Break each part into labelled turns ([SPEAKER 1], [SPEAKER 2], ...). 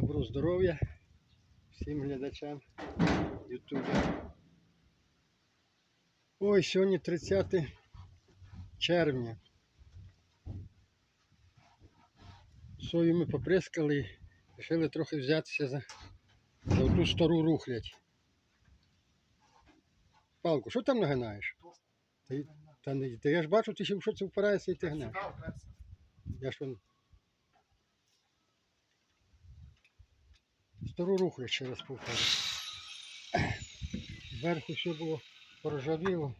[SPEAKER 1] Доброго здоров'я всім глядачам Ютуба. Ой, сьогодні 30 червня. Сою ми поприскали і вирішили трохи взятися за, за ту стару рухлядь. Палку, що там нагинаєш? Й- та, не- та я ж бачу, ти що це впираєшся і ти гнеш. Я ж вон стару рухлю ще раз повторю. Зверху все було поржавіло.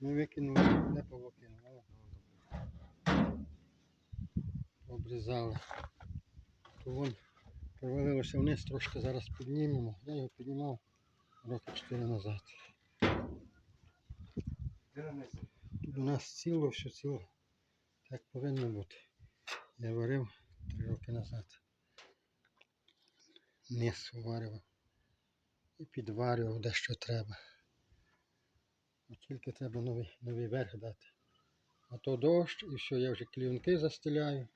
[SPEAKER 1] Ми викинули, не повикинули. Обрізали. То вон провалилося вниз, трошки зараз піднімемо. Я його піднімав роки 4 назад. Тут у нас ціло, все ціло. Так повинно бути. Я варив 3 роки назад. Низ варював. І підварював де що треба. От тільки треба новий, новий верх дати. А то дощ і все, я вже клієнки застеляю.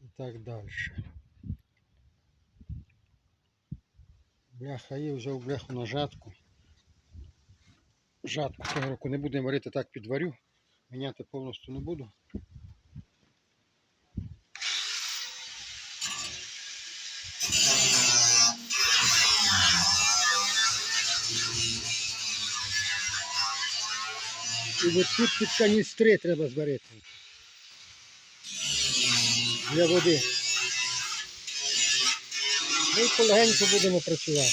[SPEAKER 1] І так далі. Бляха є, взяв бляху на жатку. Жатку цього року не будемо варити, так підварю. Міняти повністю не буду. І от тут під каністри треба зварити. Для води. Ми полегенько будемо працювати.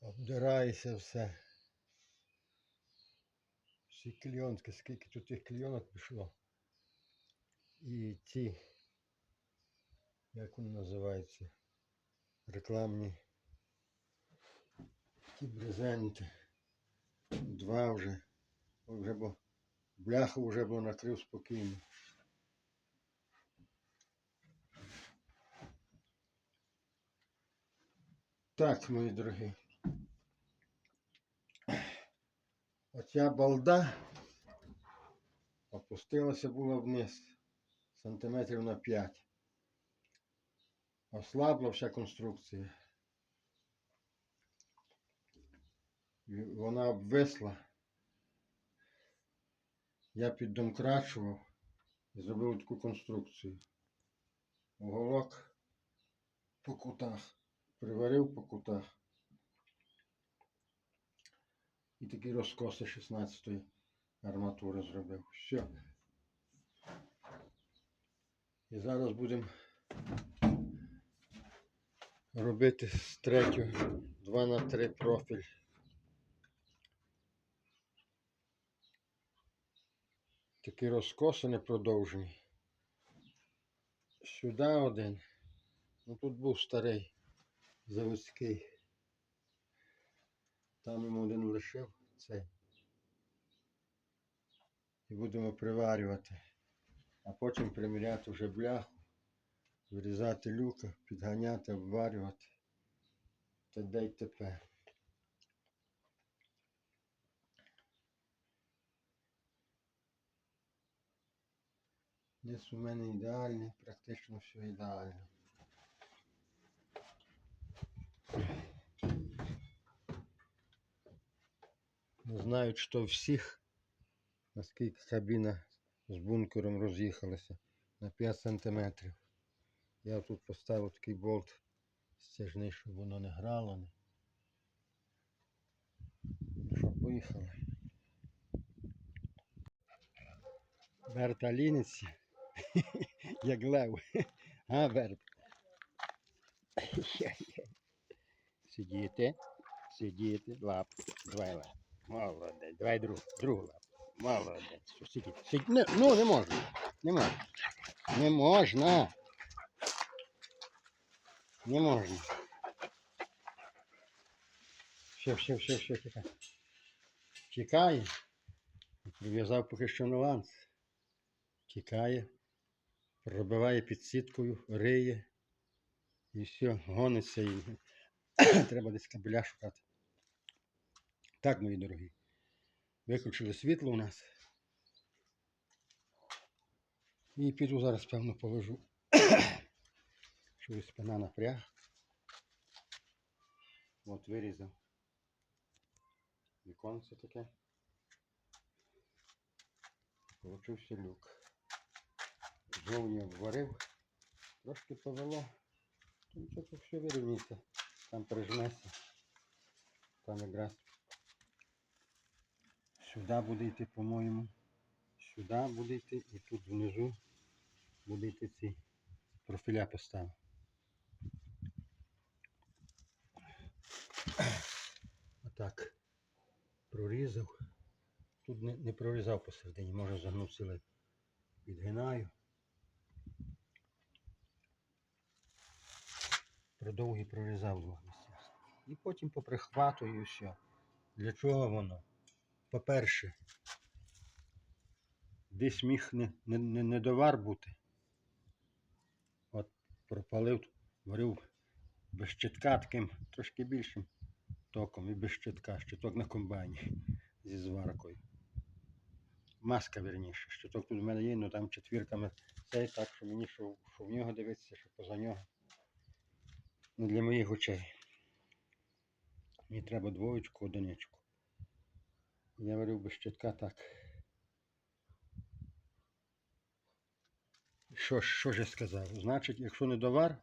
[SPEAKER 1] Обдирається все. Всі кліонки, скільки тут тих кліонок пішло. І ті, як вони називаються, рекламні ті брезенти. Два вже. Вже бо бляху вже було накрив спокійно. Так, мої дорогі. Оця балда опустилася була вниз сантиметрів на 5. Ослабла вся конструкція. Вона обвисла. Я піддомкрачував і зробив таку конструкцію. Уголок по кутах. Приварив по кутах. І такі розкоси 16-ї арматури зробив. Все. І зараз будемо робити з третього 2 на 3 профіль. Такі розкоси непродовжені. Сюди один. Ну тут був старий заводський. Там йому один лишив цей. І будемо приварювати. А потім приміряти вже бляху, вирізати люка, підганяти, обварювати. Т.д. й т.п. Низ у мене ідеальний, практично все ідеально. Не знаю, що всіх, наскільки кабіна з бункером роз'їхалася на 5 сантиметрів. Я тут поставив такий болт стяжний, щоб воно не грало. Не. Ну що, поїхали. Берта ліниться, як лев. А, Берт? Сидіти, сидіти, лапки, давай лапки. Молодець, давай другу, другу лапку. Молодець. Що сидіти? Ну, не можна. Не можна. Не можна. Не можна. Все, все, все, все, тікай. Тікає. Прив'язав поки що на ланц. Тікає. Пробиває під сіткою, риє. І все, гониться і треба десь кабеля шукати. Так, мої дорогі. Виключили світло у нас. І піду зараз, певно, положу. Щось спина напряг. От вирізав. Віконце таке. Получився люк. Зовні обварив. Трошки повело. То тут все вирівняється. Там прижметься. Там якраз сюди буде йти, по-моєму. Сюди буде йти і тут внизу буде йти ці профіля поставив. Отак. Прорізав. Тут не, не прорізав посередині, може загнув силою. Підгинаю. Продовгий прорізав двох місцях. І потім поприхватую все. Для чого воно? По-перше, десь міг не, не, не, недовар бути. От пропалив, варив без щитка таким трошки більшим током і без щитка, щиток на комбайні зі зваркою. Маска верніше. Щиток тут в мене є, але там четвірками цей, так що мені що, що в нього дивитися, що поза нього. Не для моїх очей. Мені треба двоєчку, одиничку. Я варив без щитка так. Що, що ж я сказав? Значить, якщо не довар,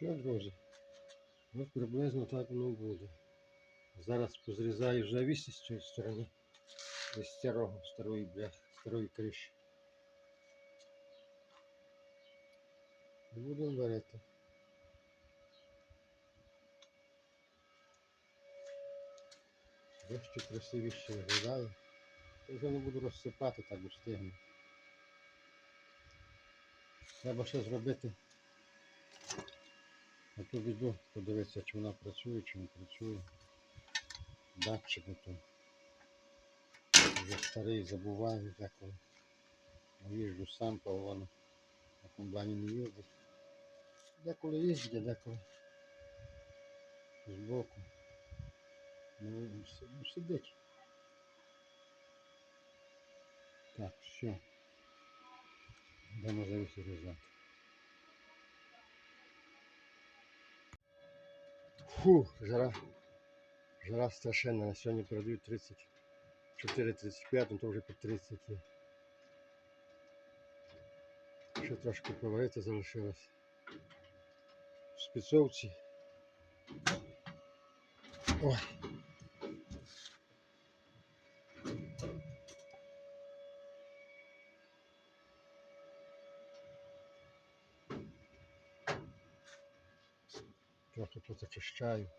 [SPEAKER 1] Що, друзі? Ось приблизно так воно буде. Зараз позрізаю завіси з цієї сторони. Із старого, старої бляхи, старої криші. І будемо варити. Дещо красивіше виглядає. Я вже не буду розсипати, так встигну. Треба ще зробити. А то біду подивитися, чи вона працює, чи не працює. Датчик ото. Вже старий забуваю деколи. Їжджу сам, воно на комбайні не їздить. Деколи їздить, деколи збоку. Ну, ну, сидить. Так, все. Дамо завісти різати. Фу, жара. Жара страшенная. На продают передають 34-35, ну то вже по 30 Еще Ще трошки поварити залишилось. В спецовці. Ой. Трохи позачищаю.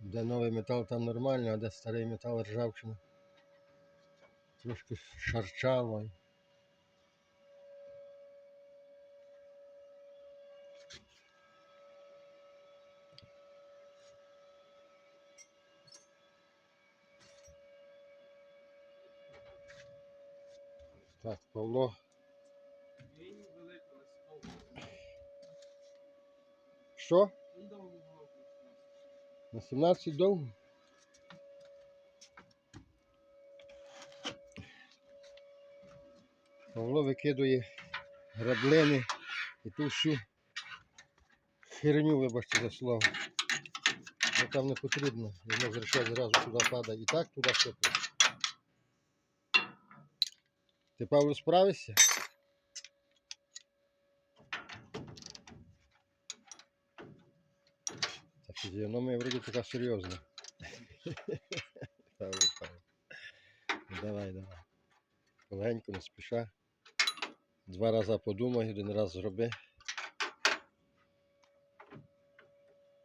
[SPEAKER 1] Де новий метал, там нормально, а де старий метал ржавчина. Трошки шарчало. Так, Павло. Що? На 17 довго? Павло викидує граблини і ту всю херню, вибачте за слово. Ну там не потрібно. Воно зрішає зразу туди падає. І так туди сипає. Ти Павло справишся? Та фізіономія вроді така серйозна. Ну, Давай, давай. Полегенько, не спіша. Два рази подумай, один раз зроби.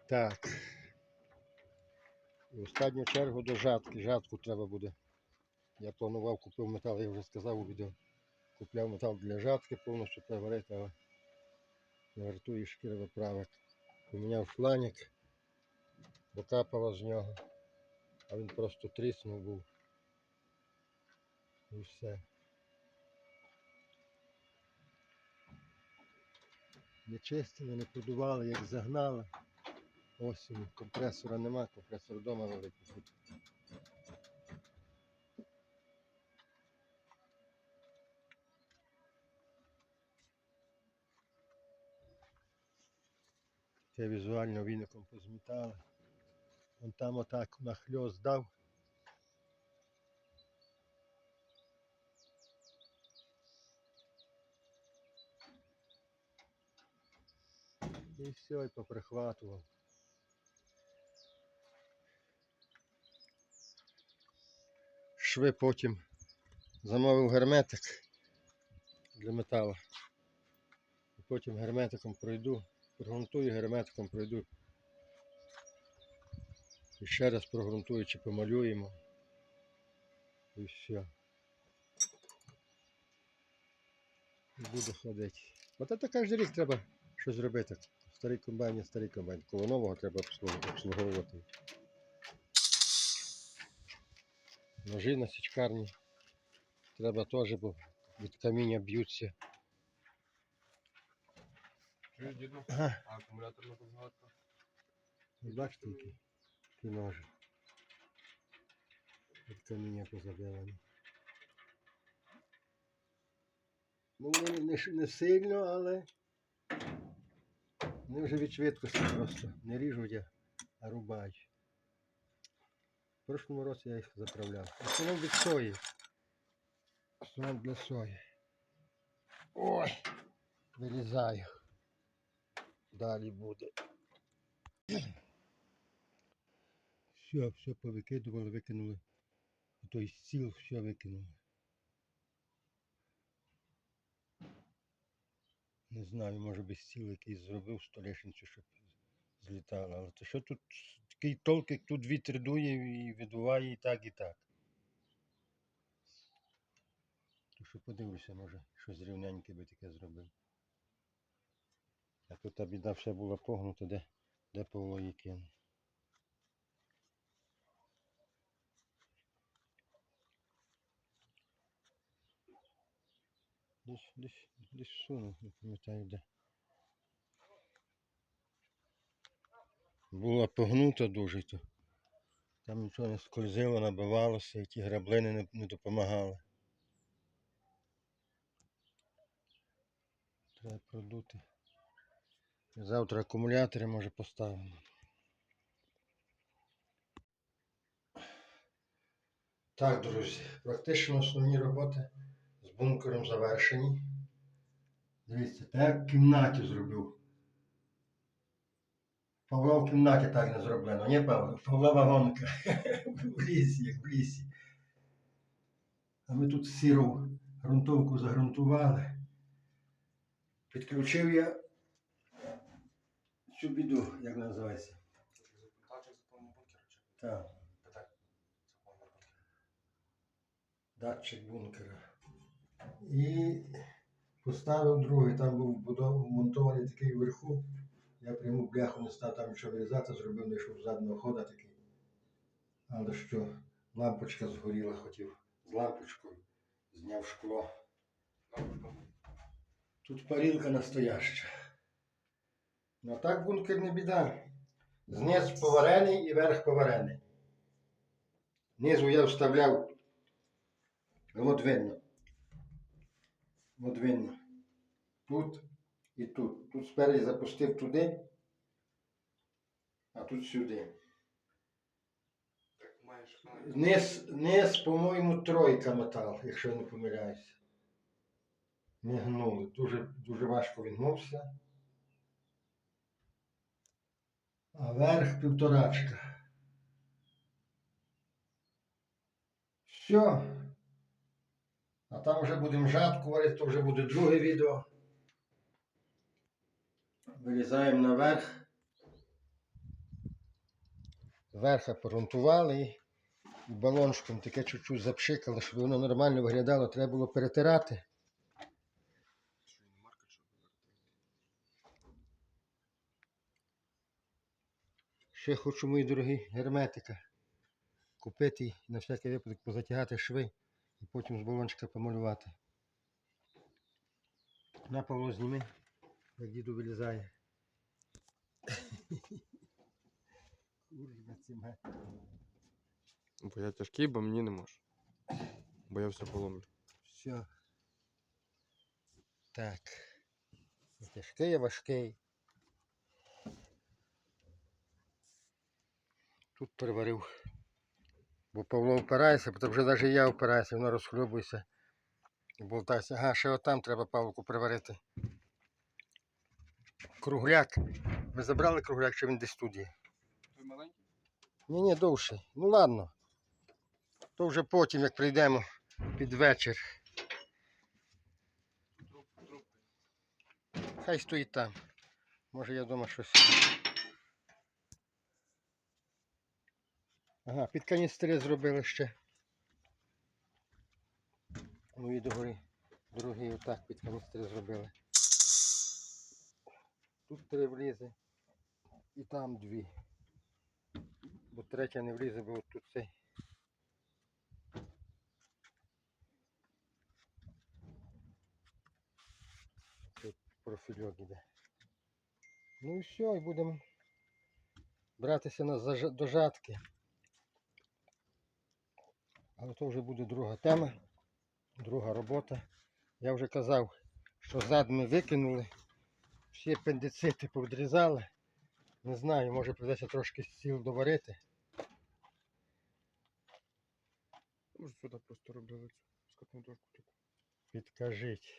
[SPEAKER 1] Так. І останню чергу до жатки. Жатку треба буде. Я планував, купив метал, я вже сказав у відео. Купляв метал для жатки, повністю переварити, але не вартує шкіра виправити. Поміняв шланник, бо з нього, а він просто тріснув був. І все. Не чистили, не продували, як загнали. Осінь. Компресора нема, компресор вдома великий. Це візуально віником позмітали. Вон там отак нахльост дав. І все, і поприхватував. Шви потім замовив герметик для металу. Потім герметиком пройду, прогрунтую, герметиком пройду. Ще раз прогрунтую чи помалюємо. І все. І Буду ходити. От це кожен рік треба щось робити. Старий комбайн, є старий комбайн. Коло нового треба обслуг- обслуговувати. Ножі на січкарні. Треба теж, бо від каміння б'ються.
[SPEAKER 2] Чуєш, діду? А акумуляторна позгадка?
[SPEAKER 1] Ви бачите, ножі. Від каміння позабивані. Ну, не, не сильно, але вони вже від швидкості просто не ріжуть, а- а рубають. В прошлому році я їх заправляв. В основному від сої. В для сої. Ой! Вирізаю. Далі буде. Все, все повикидували, викинули. Той стіл, все викинули. Не знаю, може би стіл якийсь зробив столешницю, щоб злітало. Але то що тут такий толк, як тут вітер дує і видуває і так, і так. То що подивлюся, може, щось рівненьке би таке зробив. А тут та біда все була погнута, де, де Павло Десь, десь, десь сунув, не пам'ятаю де. Була погнута дуже, то там нічого не скользило, набивалося, і ті граблини не, не допомагали. Треба продути. Завтра акумулятори може поставимо. Так, друзі, практично основні роботи бункером завершені. Дивіться, так в кімнаті зробив. Павло в кімнаті так не зроблено, ні, Павло? Павла вагонка. в лісі, як в лісі. А ми тут сіру ґрунтовку загрунтували. Підключив я цю біду, як називається. Так, датчик бункера. І поставив другий, там був вмонтований такий вверху. Я пряму бляху не став там нічого вирізати, зробив знайшов заднього хода такий. Але що, лампочка згоріла, хотів з лампочкою, зняв шкло. Тут парілка настояща. Ну так бункер не біда. Зниз поварений і верх поварений. Низу я вставляв. От видно. От. Тут і тут. Тут спереді запустив туди, а тут сюди.
[SPEAKER 2] Так, маєш канал.
[SPEAKER 1] Низ, низ, по-моєму, тройка метал, якщо я не помиляюся. Не гнули. Дуже, дуже важко він гнувся. А верх півторачка. Все. А там вже будемо жатку варити, то вже буде друге відео. Вилізаємо наверх. Верха порунтували і балончиком таке чуть-чуть запшикало, щоб воно нормально виглядало, треба було перетирати. Ще хочу, мої дорогі, герметика купити і на всякий випадок позатягати шви і потім з балончика помалювати. На Павло зніми. Як діду вилізає. Курва ці.
[SPEAKER 3] Бо я тяжкий, бо мені не можу. Бо я все поломлю.
[SPEAKER 1] Все. Так. Тяжкий, а важкий. Тут переварив. Бо Павло впирається, потім вже навіть я впираюся, воно розхлюбується. І болтається. Ага, ще отам треба Павлику приварити. Кругляк. Ви забрали кругляк, чи він десь тут є?
[SPEAKER 3] Той маленький?
[SPEAKER 1] Ні, ні, довший. Ну ладно. То вже потім, як прийдемо під вечір. Хай стоїть там. Може я вдома щось. Ага, під каністри зробили ще. Ну і догори. Другий отак під каністри зробили. Тут три влізе. І там дві. Бо третя не влізе, бо тут цей. Профільок іде. Ну і все, і будемо братися на заж- до жатки. Але то вже буде друга тема, друга робота. Я вже казав, що зад ми викинули, всі апендицити повідрізали. Не знаю, може придеться трошки сіл доварити.
[SPEAKER 3] Може сюди просто робили скотну дошку таку.
[SPEAKER 1] Підкажіть.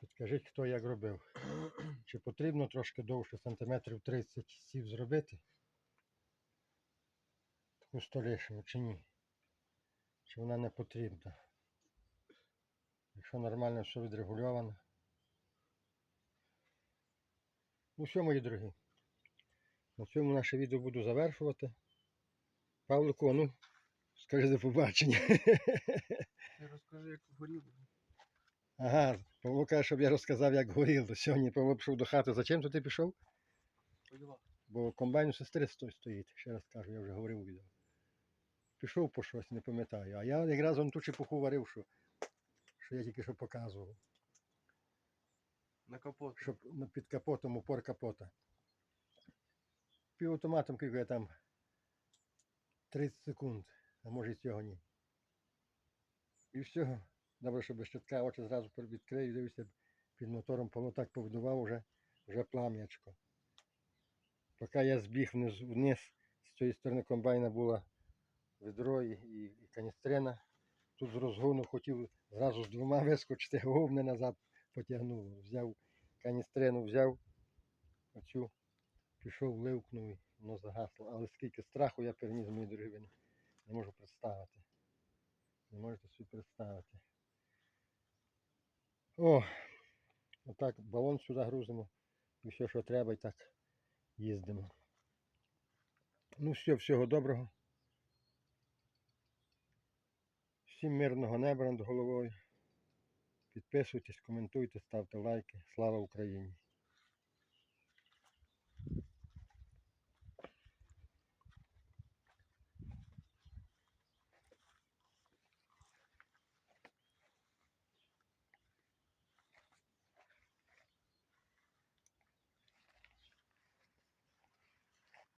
[SPEAKER 1] Підкажіть, хто як робив. Чи потрібно трошки довше, сантиметрів 30 сів зробити? Таку столішину, чи ні? Чи вона не потрібна? Якщо нормально все відрегульовано. Ну все, мої дорогі. На цьому наше відео буду завершувати. Павлику, ну, скажи до побачення.
[SPEAKER 3] Ти розкажи, як горіло.
[SPEAKER 1] Ага, Павло каже, щоб я розказав, як горіло. Сьогодні Павло пішов до хати. Зачем то ти пішов?
[SPEAKER 3] По.
[SPEAKER 1] Бо комбайн у сестри стоїть. Ще раз кажу, я вже говорив у відео. Пішов по щось, не пам'ятаю. А я якраз он ту чепуху варив, що, що я тільки що показував.
[SPEAKER 3] На капот.
[SPEAKER 1] Щоб під капотом, упор капота. Півавтоматом кілька я там 30 секунд, а може і цього ні. І все. Добре, що без щитка очі зразу відкрию, дивлюся під мотором Павло так повдував уже, вже плам'ячко. Поки я збіг вниз, вниз з цієї сторони комбайна була відро і, і, каністрина. Тут з розгону хотів зразу з двома вискочити, головне назад потягнуло. Взяв каністрину, взяв оцю, пішов, ливкнув і воно загасло. Але скільки страху я переніс мої дорогі, не можу представити. Не можете собі представити. О, отак балон сюди грузимо. І все, що треба, і так їздимо. Ну все, всього доброго. Всім мирного неба над головою. Підписуйтесь, коментуйте, ставте лайки. Слава Україні!